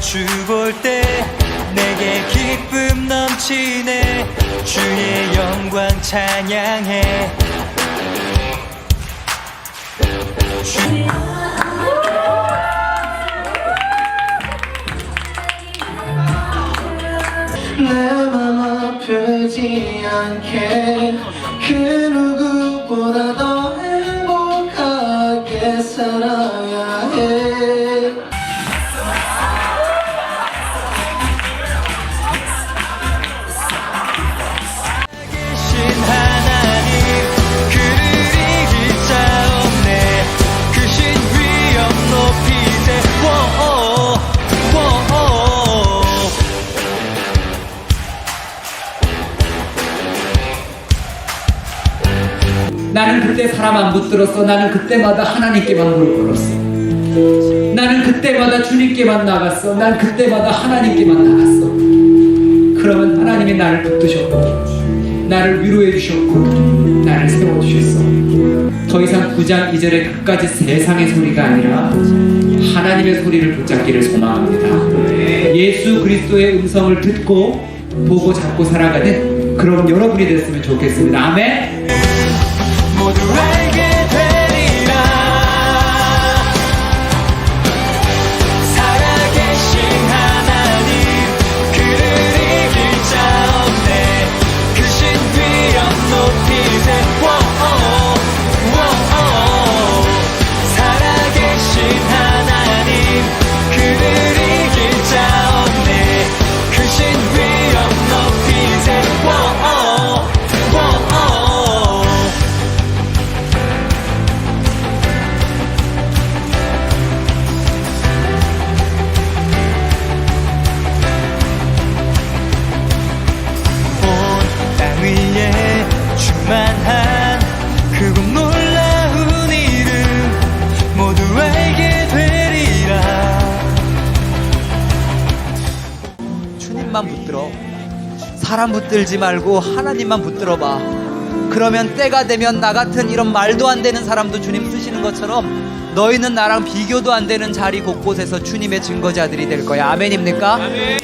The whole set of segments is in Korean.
주볼 때 내게 기쁨 넘치네. 주의 영광 찬양해. 주 내맘 아프지 않게 그 누구보다 더 행복하게 살아 나는 그때 사람 안 붙들었어. 나는 그때마다 하나님께만 무릎 꿇었어. 나는 그때마다 주님께만 나갔어. 난 그때마다 하나님께만 나갔어. 그러면 하나님이 나를 붙드셨고, 나를 위로해 주셨고, 나를 세워 주셨어. 더 이상 9장 2절의 끝까지 세상의 소리가 아니라 하나님의 소리를 붙잡기를 소망합니다. 예수 그리스도의 음성을 듣고 보고 잡고 살아가는 그런 여러분이 됐으면 좋겠습니다. 아멘. the rain. 주님만 붙들어. 사람 붙들지 말고 하나님만 붙들어 봐. 그러면 때가 되면 나 같은 이런 말도 안 되는 사람도 주님 쓰시는 것처럼 너희는 나랑 비교도 안 되는 자리 곳곳에서 주님의 증거자들이 될 거야. 아멘입니까? 그를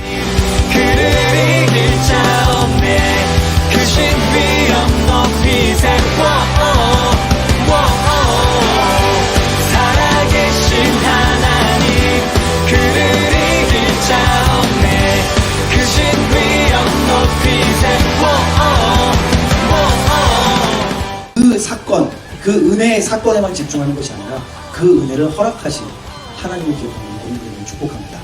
그 은혜의 사건에만 집중하는 것이 아니라 그 은혜를 허락하신 하나님을 기억하는 오늘 우리를 축복합니다.